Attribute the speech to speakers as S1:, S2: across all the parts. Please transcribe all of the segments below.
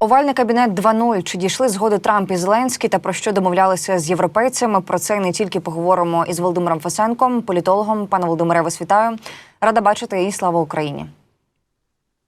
S1: Овальний кабінет 2.0. Чи дійшли згоди Трамп і Зеленський та про що домовлялися з європейцями? Про це не тільки поговоримо із Володимиром Фасенком, політологом. Пане Володимире, вас вітаю. Рада бачити і слава Україні.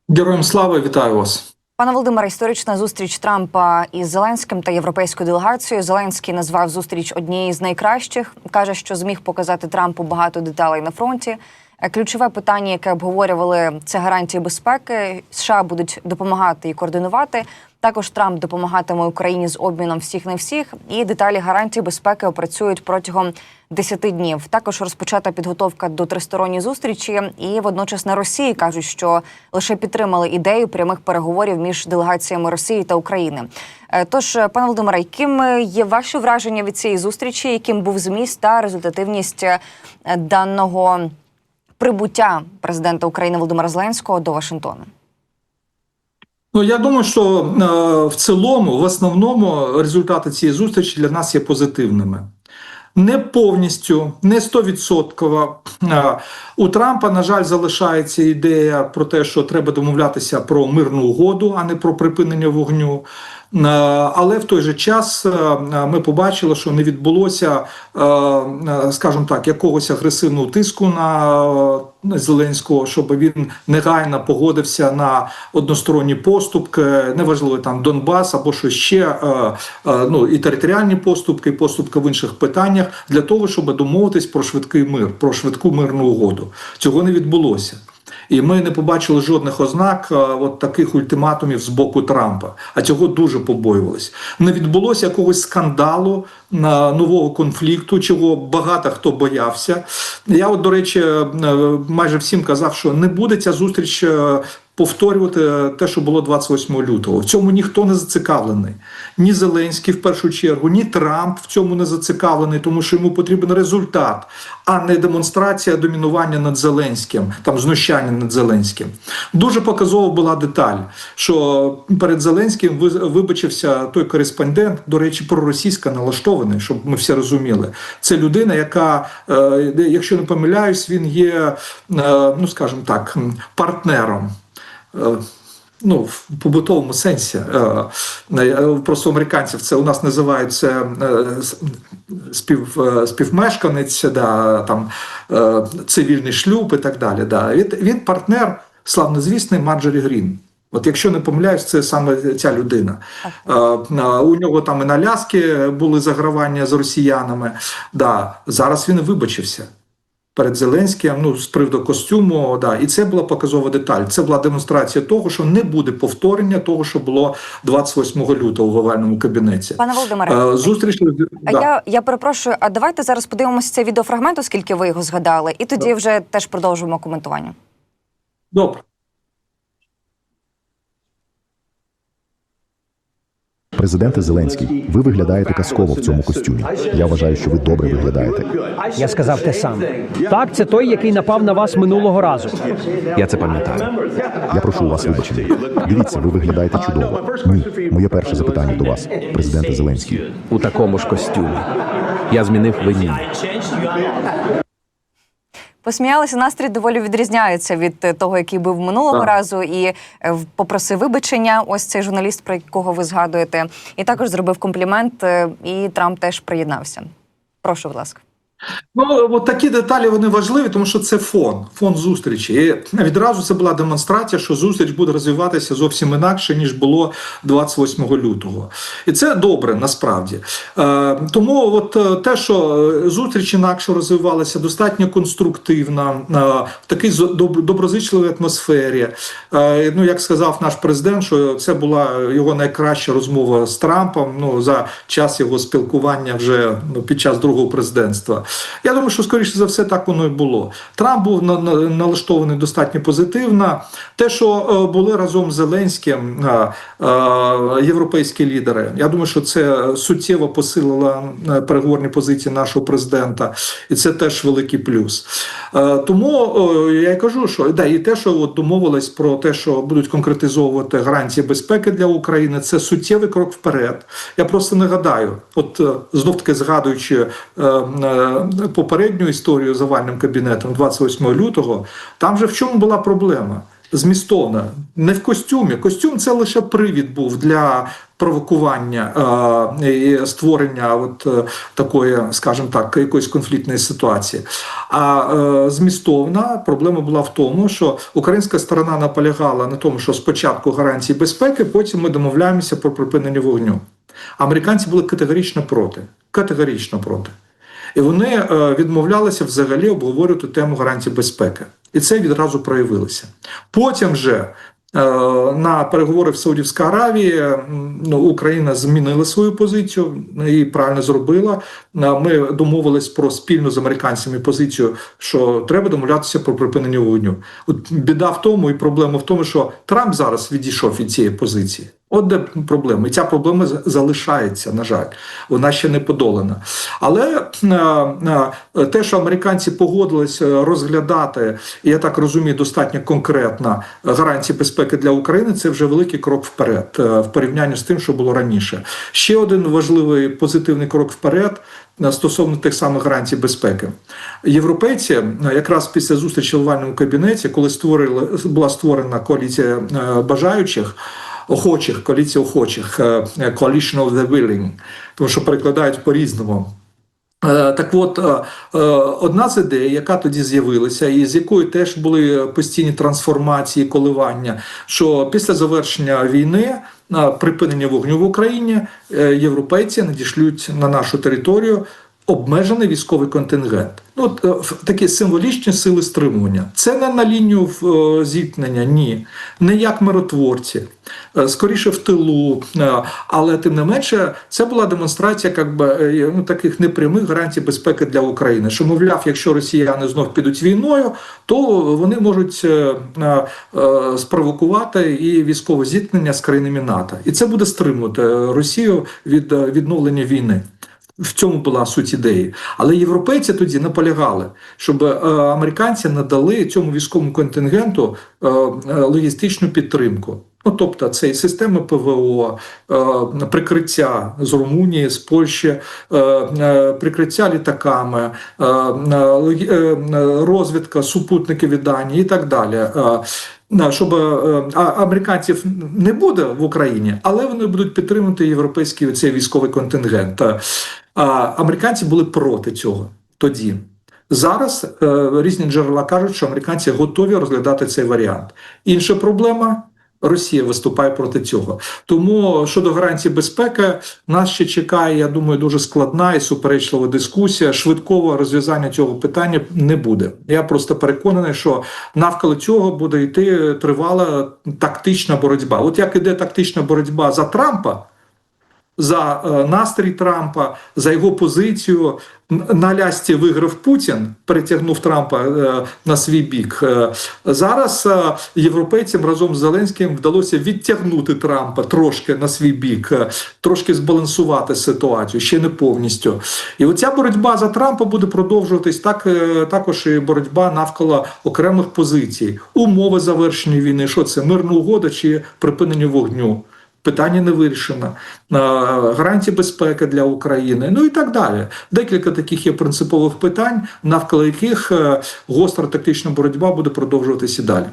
S2: Героям слава вітаю вас.
S1: Пане Володимире, історична зустріч Трампа із Зеленським та європейською делегацією. Зеленський назвав зустріч однією з найкращих. каже, що зміг показати Трампу багато деталей на фронті. Е, Ключове питання, яке обговорювали, це гарантії безпеки. США будуть допомагати і координувати. Також Трамп допомагатиме Україні з обміном всіх на всіх, і деталі гарантій безпеки опрацюють протягом 10 днів. Також розпочата підготовка до тристоронньої зустрічі. І водночас на Росії кажуть, що лише підтримали ідею прямих переговорів між делегаціями Росії та України. Е, Тож, е, пане Володимире, яким є ваші враження від цієї зустрічі? Яким був зміст та результативність даного прибуття президента України Володимира Зеленського до Вашингтона?
S2: Ну я думаю, що е, в цілому, в основному, результати цієї зустрічі для нас є позитивними. Не повністю, не стовідсотково. Е, У Трампа, на жаль, залишається ідея про те, що треба домовлятися про мирну угоду, а не про припинення вогню. Е, Але в той же час е, ми побачили, що не відбулося, е, скажімо так, якогось агресивного тиску на Зеленського, щоб він негайно погодився на односторонні поступки, неважливо там Донбас або що ще ну і територіальні поступки, і поступки в інших питаннях для того, щоб домовитись про швидкий мир, про швидку мирну угоду. Цього не відбулося. І ми не побачили жодних ознак е, от таких ультиматумів з боку Трампа. А цього дуже побоювалися. Не відбулося якогось скандалу на нового конфлікту, чого багато хто боявся. Я, от, до речі, е, майже всім казав, що не буде ця зустріч. е, Повторювати те, що було 28 лютого. В цьому ніхто не зацікавлений. Ні Зеленський в першу чергу, ні Трамп в цьому не зацікавлений, тому що йому потрібен результат, а не демонстрація домінування над Зеленським, там знущання над Зеленським. Дуже показова була деталь, що перед Зеленським вибачився той кореспондент, до речі, проросійсько налаштований, щоб ми всі розуміли. Це людина, яка, е, якщо не помиляюсь, він є, е, ну скажімо так, партнером. Ну, в побутовому сенсі. Е, е, Просто американців це у нас називають це е, спів, співмешканець, да, там, цивільний шлюб і так далі. Да. Він, він партнер славнозвісний Марджорі Грін. От якщо не помиляюсь, це саме ця людина. Е, У нього там і на Ляски були загравання з росіянами. Да. Зараз він вибачився перед Зеленським, ну з приводу костюму, да, і це була показова деталь. Це була демонстрація того, що не буде повторення того, що було 28 лютого в овальному кабінеті.
S1: Пане Володимире,
S2: Е, Зустріч
S1: А
S2: да.
S1: я, я перепрошую, а давайте зараз подивимося цей відеофрагмент, оскільки ви його згадали, і тоді вже теж продовжуємо коментування.
S2: добре.
S3: Президенте Зеленський, ви виглядаєте казково в цьому костюмі. Я вважаю, що ви добре виглядаєте.
S4: Я сказав те саме. Так, це той, який напав на вас минулого разу.
S5: Я це пам'ятаю.
S3: Я прошу у вас вибачення. Дивіться, ви виглядаєте чудово. Ні, моє перше запитання до вас, президенте Зеленський.
S5: У такому ж костюмі. Я змінив винні.
S1: Посміялися, настрій доволі відрізняється від е, того, який був минулого
S2: Так.
S1: разу, і е, попросив вибачення. Ось цей журналіст, про якого ви згадуєте, і також зробив комплімент. е, І Трамп теж приєднався. Прошу, будь ласка.
S2: Ну, от такі деталі вони важливі, тому що це фон, фон зустрічі. І відразу це була демонстрація, що зустріч буде розвиватися зовсім інакше, ніж було 28 лютого. І це добре насправді. Е, тому от е, те, що е, зустріч інакше розвивалася, достатньо конструктивна, е, в такій доброзичливій атмосфері. Е, ну, як сказав наш президент, що це була його найкраща розмова з Трампом ну, за час його спілкування вже ну, під час другого президентства. Я думаю, що скоріше за все так воно і було. Трамп був на, на, налаштований достатньо позитивно. Те, що е, були разом з Зеленським е, е, європейські лідери, я думаю, що це суттєво посилило переговорні позиції нашого президента, і це теж великий плюс. Тому я й кажу, що да, і те, що от домовились про те, що будуть конкретизовувати гарантії безпеки для України, це суттєвий крок вперед. Я просто нагадаю, от е, знов таки згадуючи попередню історію з овальним кабінетом 28 лютого, там же в чому була проблема? змістовна, не в костюмі. Костюм це лише привід був для провокування е, створення от е, такої, скажімо так, якоїсь конфліктної ситуації. А е, змістовна проблема була в тому, що українська сторона наполягала на тому, що спочатку гарантії безпеки, потім ми домовляємося про припинення вогню. Американці були категорично проти. Категорично проти. І вони е, відмовлялися взагалі обговорювати тему гарантій безпеки. І це відразу проявилося. Потім же е, на переговори в Саудівській Аравії ну, Україна змінила свою позицію і правильно зробила. Е, Ми домовились про спільну з американцями позицію, що треба домовлятися про припинення вогню. От біда в тому і проблема в тому, що Трамп зараз відійшов від цієї позиції. От де проблема, і ця проблема залишається, на жаль, вона ще не подолана. Але е, е, те, що американці погодилися розглядати, я так розумію, достатньо конкретно гарантії безпеки для України, це вже великий крок вперед е, в порівнянні з тим, що було раніше. Ще один важливий позитивний крок вперед. е, Стосовно тих самих гарантій безпеки, європейці е, якраз після зустрічі в овальному кабінеті, коли створили була створена коаліція е, бажаючих, охочих, коаліція охочих, е, Coalition of the Willing, тому що перекладають по-різному. Е, Так от, е, е, одна з ідей, яка тоді з'явилася, і з якою теж були постійні трансформації, коливання, що після завершення війни, е, припинення вогню в Україні, е, європейці надішлють на нашу територію обмежений військовий контингент. Ну, от, е, такі символічні сили стримування. Це не на лінію е, зіткнення, ні, не як миротворці, е, скоріше в тилу. Але тим не менше, це була демонстрація як би, ну, таких непрямих гарантій безпеки для України. Що, мовляв, якщо росіяни знов підуть війною, то вони можуть спровокувати і військове зіткнення з країнами НАТО. І це буде стримувати Росію від відновлення війни. В цьому була суть ідеї. Але європейці тоді наполягали, щоб е, американці надали цьому військовому контингенту е, е, логістичну підтримку. Ну, тобто, це і системи ПВО, прикриття з Румунії, з Польщі, прикриття літаками, розвідка, супутники від Данії і так далі. Щоб американців не буде в Україні, але вони будуть підтримувати європейський цей військовий контингент. Американці були проти цього тоді. Зараз е, різні джерела кажуть, що американці готові розглядати цей варіант. Інша проблема. Росія виступає проти цього. Тому щодо гарантій безпеки, нас ще чекає, я думаю, дуже складна і суперечлива дискусія. Швидкого розв'язання цього питання не буде. Я просто переконаний, що навколо цього буде йти тривала тактична боротьба. От як іде тактична боротьба за Трампа, за е, настрій Трампа, за його позицію. На лясті виграв Путін, перетягнув Трампа е, на свій бік. Е, зараз європейцям разом з Зеленським вдалося відтягнути Трампа трошки на свій бік, трошки збалансувати ситуацію, ще не повністю. І оця боротьба за Трампа буде продовжуватись так, також і боротьба навколо окремих позицій, умови завершення війни. Що це мирна угода чи припинення вогню? Питання не вирішено, гарантії безпеки для України, ну і так далі. Декілька таких є принципових питань, навколо яких е, гостра тактична боротьба буде продовжуватися далі.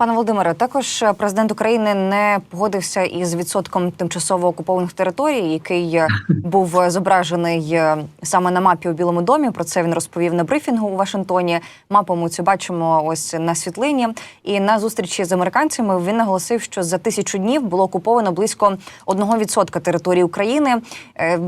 S1: Пане Володимире, також е, президент України не погодився із відсотком тимчасово окупованих територій, який е, був зображений е, саме на мапі у Білому домі. Про це він розповів на брифінгу у Вашингтоні. Мапу ми цю бачимо ось на світлині. І на зустрічі з американцями він наголосив, що за тисячу днів було окуповано близько 1% території України.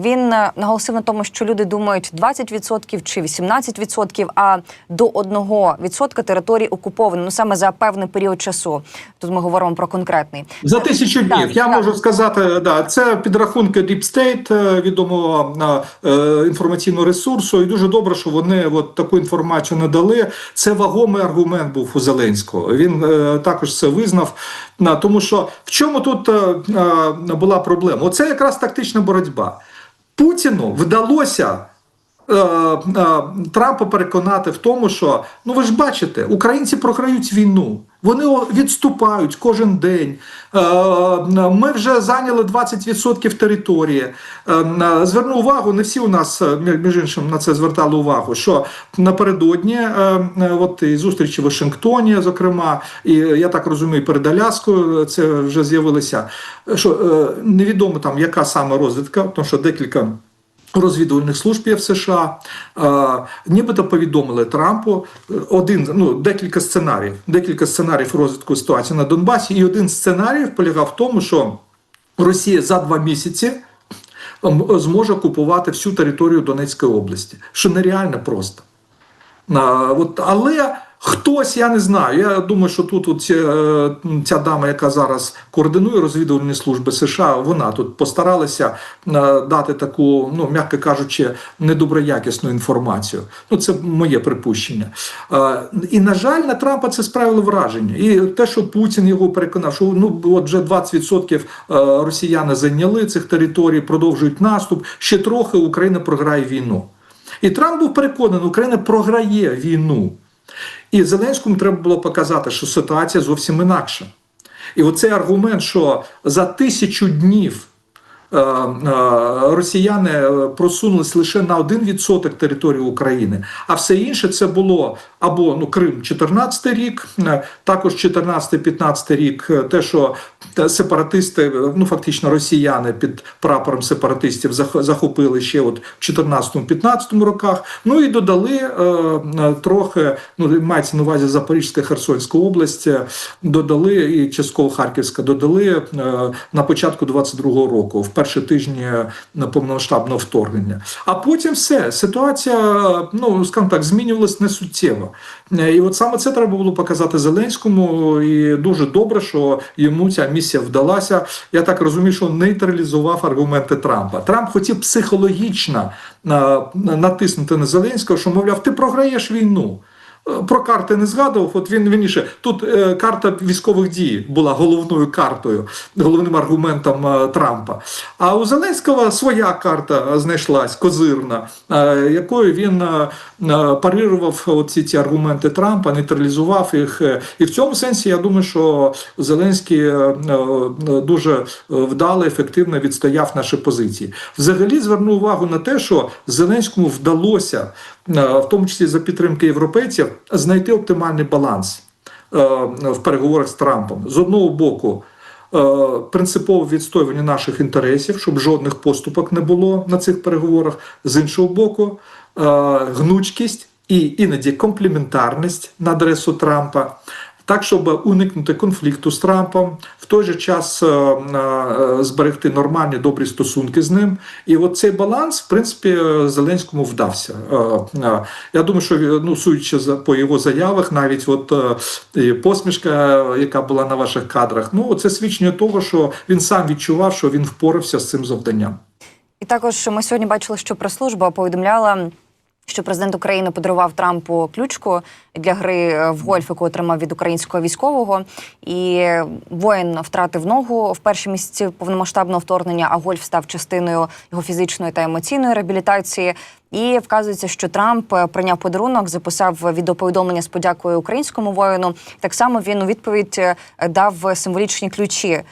S1: Він наголосив на тому, що люди думають 20% чи 18%, а до 1% території окуповано ну саме за певний період часу. Тут ми говоримо про конкретний.
S2: За тисячу
S1: Так,
S2: днів я
S1: так.
S2: можу сказати, да, це підрахунки Deep State, е, відомого е, інформаційного ресурсу, і дуже добре, що вони от таку інформацію надали. Це вагомий аргумент був у Зеленського. Він е, також це визнав. На тому, що в чому тут е, е, була проблема? Оце якраз тактична боротьба. Путіну вдалося е, е, Трампа переконати в тому, що ну ви ж бачите, українці програють війну. Вони відступають кожен день. Е, е, Ми вже зайняли 20% території. Е, е, Зверну увагу, не всі у нас е, між іншим на це звертали увагу. Що напередодні е, е, от і зустрічі в Вашингтоні, зокрема, і е, я так розумію, перед Аляскою це вже з'явилося. Що е, невідомо там яка саме розвідка, тому що декілька розвідувальних служб в США, нібито повідомили Трампу е, один, ну декілька сценаріїв, декілька сценаріїв розвитку ситуації на Донбасі, і один з сценаріїв полягав в тому, що Росія за два місяці зможе окупувати всю територію Донецької області, що нереально просто. От, але хтось, я не знаю. Я думаю, що тут от, ця, ця дама, яка зараз координує розвідувальні служби США, вона тут постаралася е, дати таку, ну м'яко кажучи, недоброякісну інформацію. Ну, це моє припущення. Е, і на жаль, на Трампа це справило враження. І те, що Путін його переконав, що ну от вже 20% е, росіяни зайняли цих територій, продовжують наступ. Ще трохи Україна програє війну. І Трамп був переконаний, Україна програє війну. І Зеленському треба було показати, що ситуація зовсім інакша. І оцей аргумент, що за тисячу днів росіяни е, просунулись лише на 1% території України, а все інше це було або ну, Крим 14 рік, е, також 14-15 рік, е, те, що е, сепаратисти, е, ну фактично росіяни під прапором сепаратистів зах- захопили ще от в 14-15 роках. Ну і додали е, е, трохи, ну мається на увазі Запорізька Херсонська область, е, додали і частково Харківська, додали е, на початку 22-го року, перші тижні повномасштабного вторгнення. А потім все ситуація, ну скажімо так, змінювалась несуттєво. І от саме це треба було показати Зеленському, і дуже добре, що йому ця місія вдалася. Я так розумію, що нейтралізував аргументи Трампа. Трамп хотів психологічно натиснути на Зеленського, що мовляв, ти програєш війну. Е, Про карти не згадував. От він вірніше, тут е, карта військових дій була головною картою, головним аргументом е, Трампа. А у Зеленського своя карта знайшлась козирна, е, якою він е, е, парирував оці ці аргументи Трампа, нейтралізував їх. Е, І в цьому сенсі я думаю, що Зеленський е, е, дуже е, вдало, ефективно відстояв наші позиції. Взагалі зверну увагу на те, що Зеленському вдалося, е, в тому числі за підтримки європейців, знайти оптимальний баланс е, в переговорах з Трампом. З одного боку, е, принципове відстоювання наших інтересів, щоб жодних поступок не було на цих переговорах. З іншого боку, е, гнучкість і іноді компліментарність на адресу Трампа. Так, щоб уникнути конфлікту з Трампом, в той же час е, е, зберегти нормальні добрі стосунки з ним. І от цей баланс, в принципі, Зеленському вдався. Е, Я думаю, що ну, судячи по його заявах, навіть от і посмішка, яка була на ваших кадрах, ну це свідчення того, що він сам відчував, що він впорався з цим завданням.
S1: І також ми сьогодні бачили, що прес-служба повідомляла. Що президент України подарував Трампу ключку для гри е, в гольф, яку отримав від українського військового, і воїн втратив ногу в перші місяці повномасштабного вторгнення, а гольф став частиною його фізичної та емоційної реабілітації. І вказується, що Трамп е, прийняв подарунок, записав відеоповідомлення з подякою українському воїну. Так само він у відповідь е, дав символічні ключі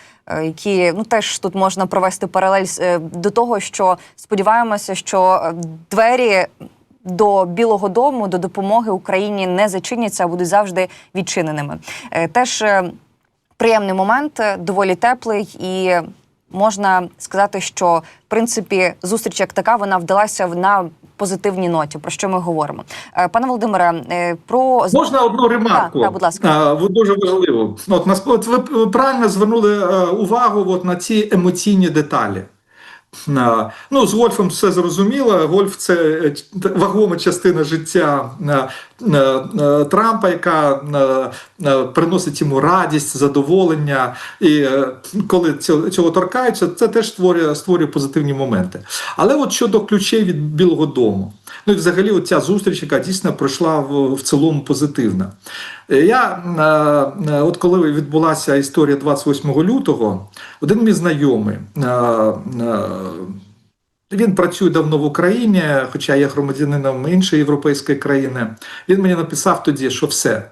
S1: які ну теж тут можна провести паралель до того, що сподіваємося, що двері. До Білого Дому до допомоги Україні не зачиняться, а будуть завжди відчиненими. Е, Теж е, приємний момент, е, доволі теплий, і можна сказати, що в принципі зустріч як така вона вдалася в- на позитивній ноті. Про що ми говоримо, пане Володимире? Про
S2: Можна одну ремарку?
S1: Так, так, будь ласка.
S2: А, ви дуже важливо. От ви правильно звернули увагу от на ці емоційні деталі. Ну, з Вольфом все зрозуміло. Гольф це е, вагома частина життя е, е, Трампа, яка приносить йому радість, задоволення. І коли цього торкаються, це теж створює, створює позитивні моменти. Але от щодо ключей від Білого Дому, ну і взагалі, ця зустріч, яка дійсно пройшла в, в цілому позитивна. Е, Я, е, е, от коли відбулася історія 28 лютого, один мій знайомий. Він працює давно в Україні, хоча є громадянином іншої європейської країни. Він мені написав тоді, що все.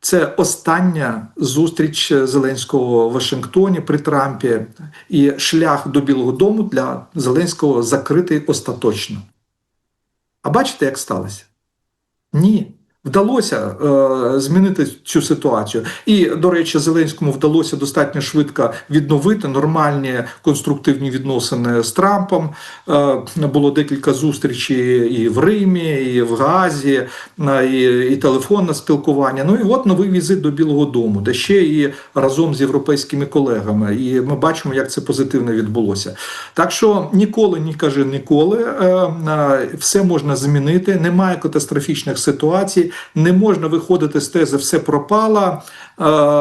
S2: Це остання зустріч Зеленського в Вашингтоні при Трампі, і шлях до Білого Дому для Зеленського закритий остаточно. А бачите, як сталося? Ні. Вдалося е, змінити цю ситуацію. І, до речі, Зеленському вдалося достатньо швидко відновити нормальні конструктивні відносини з Трампом. Е, було декілька зустрічей і в Римі, і в Газі, е, і, і телефонне спілкування. Ну і от новий візит до Білого Дому, де ще і разом з європейськими колегами. І ми бачимо, як це позитивно відбулося. Так що ніколи не кажи ніколи, е, е, все можна змінити. Немає катастрофічних ситуацій, не можна виходити з тези все пропало. Е,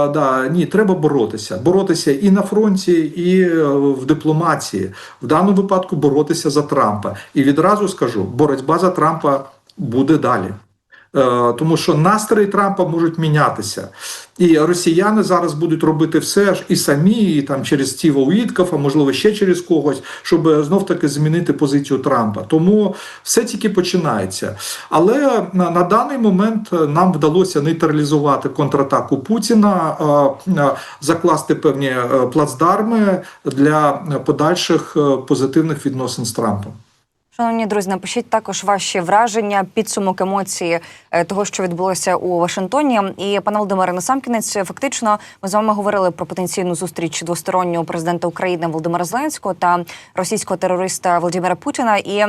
S2: да, ні, треба боротися. Боротися і на фронті, і е, в дипломатії. В даному випадку боротися за Трампа. І відразу скажу: боротьба за Трампа буде далі. Е, Тому що настрої Трампа можуть мінятися, і росіяни зараз будуть робити все ж і самі, і там через Стіва Уіткофа, можливо, ще через когось, щоб знов таки змінити позицію Трампа. Тому все тільки починається. Але на, на даний момент нам вдалося нейтралізувати контратаку Путіна, е, е, закласти певні е, плацдарми для подальших е, позитивних відносин з Трампом.
S1: Шановні друзі, напишіть також ваші враження, підсумок емоції е, того, що відбулося у Вашингтоні. І пане Володимире, насамкінець, фактично, ми з вами говорили про потенційну зустріч двостороннього президента України Володимира Зеленського та російського терориста Володимира Путіна. І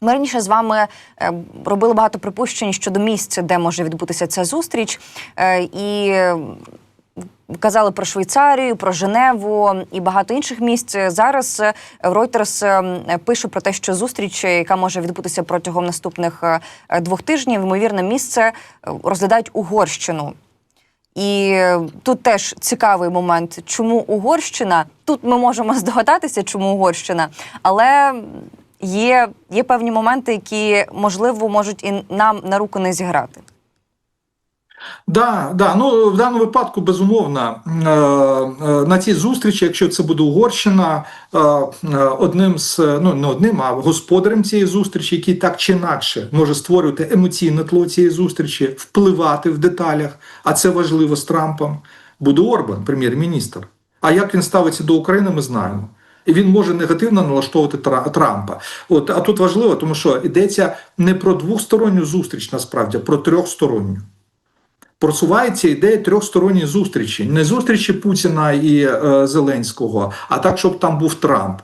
S1: ми раніше з вами е, робили багато припущень щодо місця, де може відбутися ця зустріч. Е, І Казали про Швейцарію, про Женеву і багато інших місць. Зараз е, Reuters е, пише про те, що зустріч, е, яка може відбутися протягом наступних двох тижнів, ймовірне місце розглядають Угорщину. І тут теж цікавий момент, чому Угорщина. Тут ми можемо здогадатися, чому Угорщина, але є, є певні моменти, які можливо можуть і нам на руку не зіграти.
S2: Да, да. Ну в даному випадку безумовно е, е, на цій зустрічі, якщо це буде Угорщина, е, одним з ну не одним, а господарем цієї зустрічі, який так чи інакше може створювати емоційне тло цієї зустрічі, впливати в деталях, а це важливо з Трампом, буде Орбан, прем'єр-міністр. А як він ставиться до України, ми знаємо. І він може негативно налаштовувати Трампа. От а тут важливо, тому що йдеться не про двосторонню зустріч, насправді, а про трьохсторонню просувається ідея трьохсторонньої зустрічі, не зустрічі Путіна і е, Зеленського, а так, щоб там був Трамп.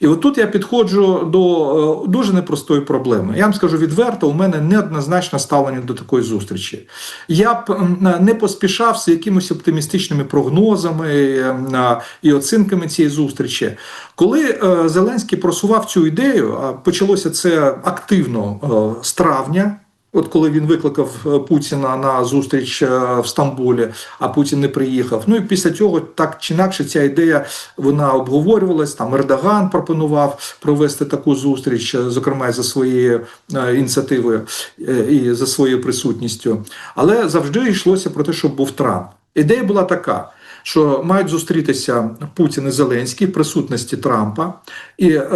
S2: І отут я підходжу до е, дуже непростої проблеми. Я вам скажу відверто, у мене неоднозначне ставлення до такої зустрічі. Я б не поспішав з якимись оптимістичними прогнозами е, і оцінками цієї зустрічі. Коли е, Зеленський просував цю ідею, а почалося це активно е, з травня. От коли він викликав е, Путіна на зустріч е, в Стамбулі, а Путін не приїхав. Ну і після цього так чи інакше ця ідея вона обговорювалась. Там Ердоган пропонував провести таку зустріч, е, зокрема за своєю ініціативою і за своєю присутністю. Але завжди йшлося про те, щоб був Трамп. Ідея була така. Що мають зустрітися Путін і Зеленський в присутності Трампа, і е,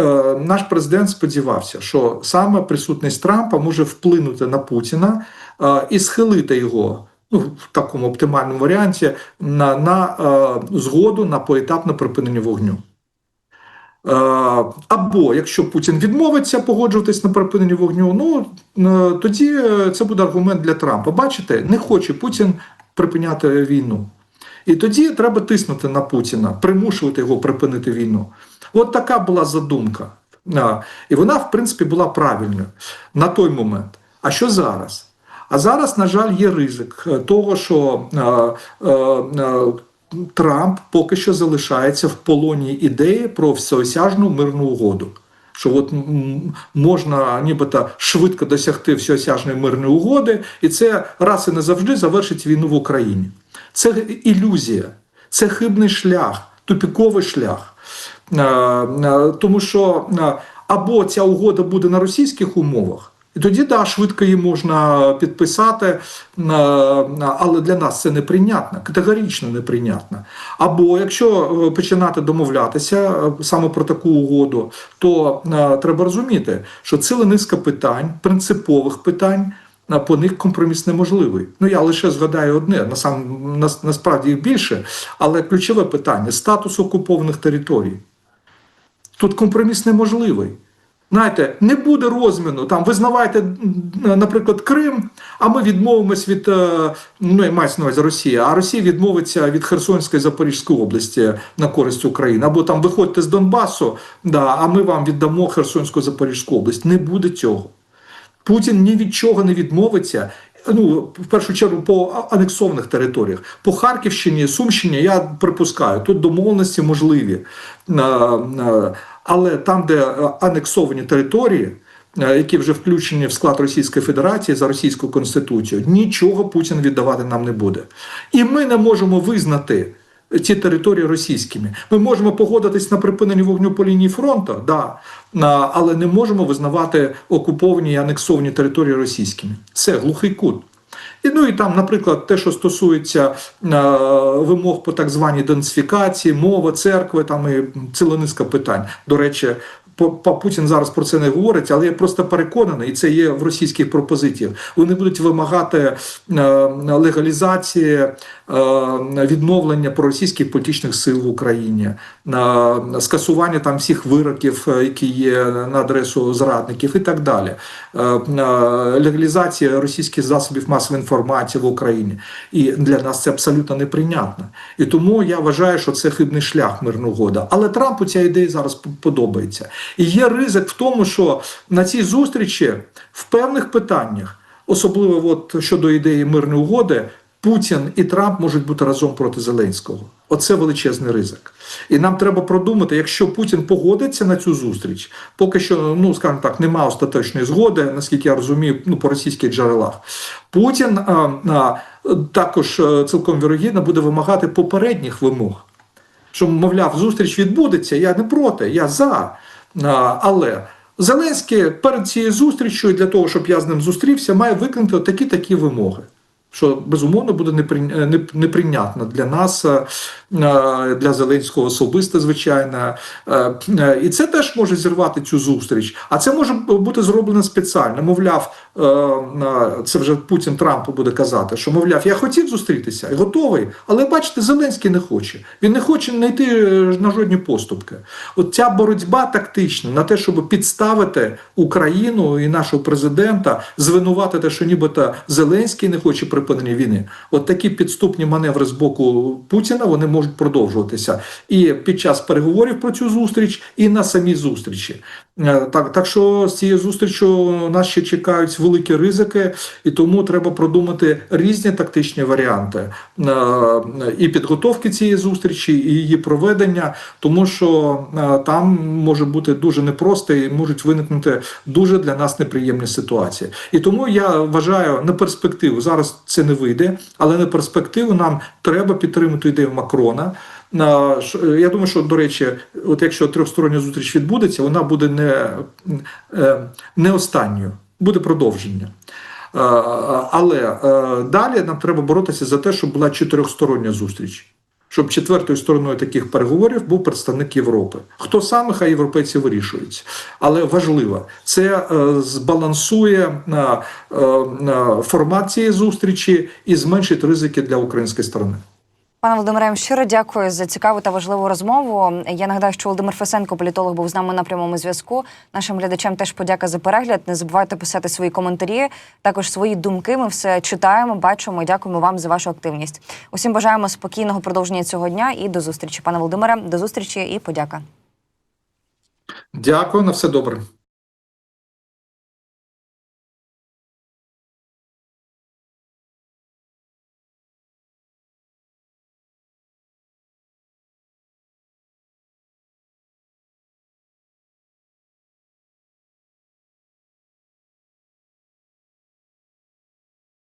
S2: наш президент сподівався, що саме присутність Трампа може вплинути на Путіна е, і схилити його ну, в такому оптимальному варіанті на, на е, згоду на поетапне припинення вогню. Е, Або якщо Путін відмовиться погоджуватись на припинення вогню, ну е, тоді е, це буде аргумент для Трампа. Бачите, не хоче Путін припиняти війну. І тоді треба тиснути на Путіна, примушувати його припинити війну. От така була задумка. І вона, в принципі, була правильною на той момент. А що зараз? А зараз, на жаль, є ризик е, того, що е, е, е, Трамп поки що залишається в полоні ідеї про всеосяжну мирну угоду. Що от можна нібито швидко досягти всеосяжної мирної угоди, і це раз і назавжди завершить війну в Україні. Це ілюзія, це хибний шлях, тупіковий шлях. Е, е, Тому що е, або ця угода буде на російських умовах, І тоді да, швидко її можна підписати, але для нас це неприйнятно, категорично неприйнятно. Або якщо починати домовлятися саме про таку угоду, то треба розуміти, що ціла низка питань, принципових питань. По них компроміс неможливий. Ну я лише згадаю одне, насам, нас, насправді їх більше, але ключове питання статус окупованих територій. Тут компроміс неможливий. Знаєте, не буде розміну. Там визнавайте, наприклад, Крим, а ми відмовимось від е, ну я на увазі Росія, а Росія відмовиться від Херсонської Запорізької області на користь України. Або там виходьте з Донбасу, да, а ми вам віддамо Херсонську Запорізьку область. Не буде цього. Путін ні від чого не відмовиться. Ну, в першу чергу, по анексованих територіях. По Харківщині, Сумщині, я припускаю, тут домовленості можливі. Е, е, Але там, де анексовані території, е, які вже включені в склад Російської Федерації за російську конституцію, нічого Путін віддавати нам не буде. І ми не можемо визнати ці території російськими. Ми можемо погодитись на припинення вогню по лінії фронту, да, але не можемо визнавати окуповані і анексовані території російськими. Це глухий кут. І, ну і там, наприклад, те, що стосується е, вимог по так званій денсифікації, мова, церкви, там і ціла низка питань. До речі, Путін зараз про це не говорить, але я просто переконаний, і це є в російських пропозиціях. Вони будуть вимагати е, легалізації е, відновлення проросійських політичних сил в Україні, е, скасування там всіх вироків, які є на адресу зрадників, і так далі. Легалізація російських засобів масової інформації в Україні. І для нас це абсолютно неприйнятно. І тому я вважаю, що це хибний шлях мирна угода. Але Трампу ця ідея зараз подобається. І є ризик в тому, що на цій зустрічі в певних питаннях, особливо от щодо ідеї мирної угоди, Путін і Трамп можуть бути разом проти Зеленського. Оце величезний ризик. І нам треба продумати, якщо Путін погодиться на цю зустріч, поки що, ну скажімо так, немає остаточної згоди, наскільки я розумію, ну по російських джерелах. Путін а, а, також е, цілком вірогідно буде вимагати попередніх вимог. Що, мовляв, зустріч відбудеться, я не проти, я за. Але Зеленський перед цією зустрічю, для того, щоб я з ним зустрівся, має виконати такі такі вимоги. Що безумовно буде е, неприйнятно для нас, е, е, для Зеленського особисто, звичайно. І це теж може зірвати цю зустріч. А це може бути зроблено спеціально. Мовляв, це вже Путін Трампу буде казати, що мовляв, я хотів зустрітися і готовий, але бачите, Зеленський не хоче. Він не хоче знайти на жодні поступки. От ця боротьба тактична на те, щоб підставити Україну і нашого президента, звинуватити, що нібито Зеленський не хоче припинення війни. От такі підступні маневри з боку Путіна вони можуть продовжуватися і під час переговорів про цю зустріч, і на самій зустрічі. Е, Так, так що з цією зустрічю нас ще чекають великі ризики, і тому треба продумати різні тактичні варіанти е, і підготовки цієї зустрічі, і її проведення, тому що е, там може бути дуже непросто і можуть виникнути дуже для нас неприємні ситуації. І тому я вважаю на перспективу зараз це не вийде, але на перспективу нам треба підтримати ідею Макрона. На я думаю, що до речі, от якщо трьохстороння зустріч відбудеться, вона буде не, е, не останньою, буде продовження. Але е, далі нам треба боротися за те, щоб була чотирьохстороння зустріч. Щоб четвертою стороною таких переговорів був представник Європи. Хто саме, хай європейці вирішують. Але важливо, це е, збалансує формат цієї зустрічі і зменшить ризики для української сторони.
S1: Пане Володимире, щиро дякую за цікаву та важливу розмову. Я нагадаю, що Володимир Фесенко, політолог, був з нами на прямому зв'язку. Нашим глядачам теж подяка за перегляд. Не забувайте писати свої коментарі, також свої думки. Ми все читаємо, бачимо. Дякуємо вам за вашу активність. Усім бажаємо спокійного продовження цього дня і до зустрічі. Пане Володимире, до зустрічі і подяка.
S2: Дякую, на все добре.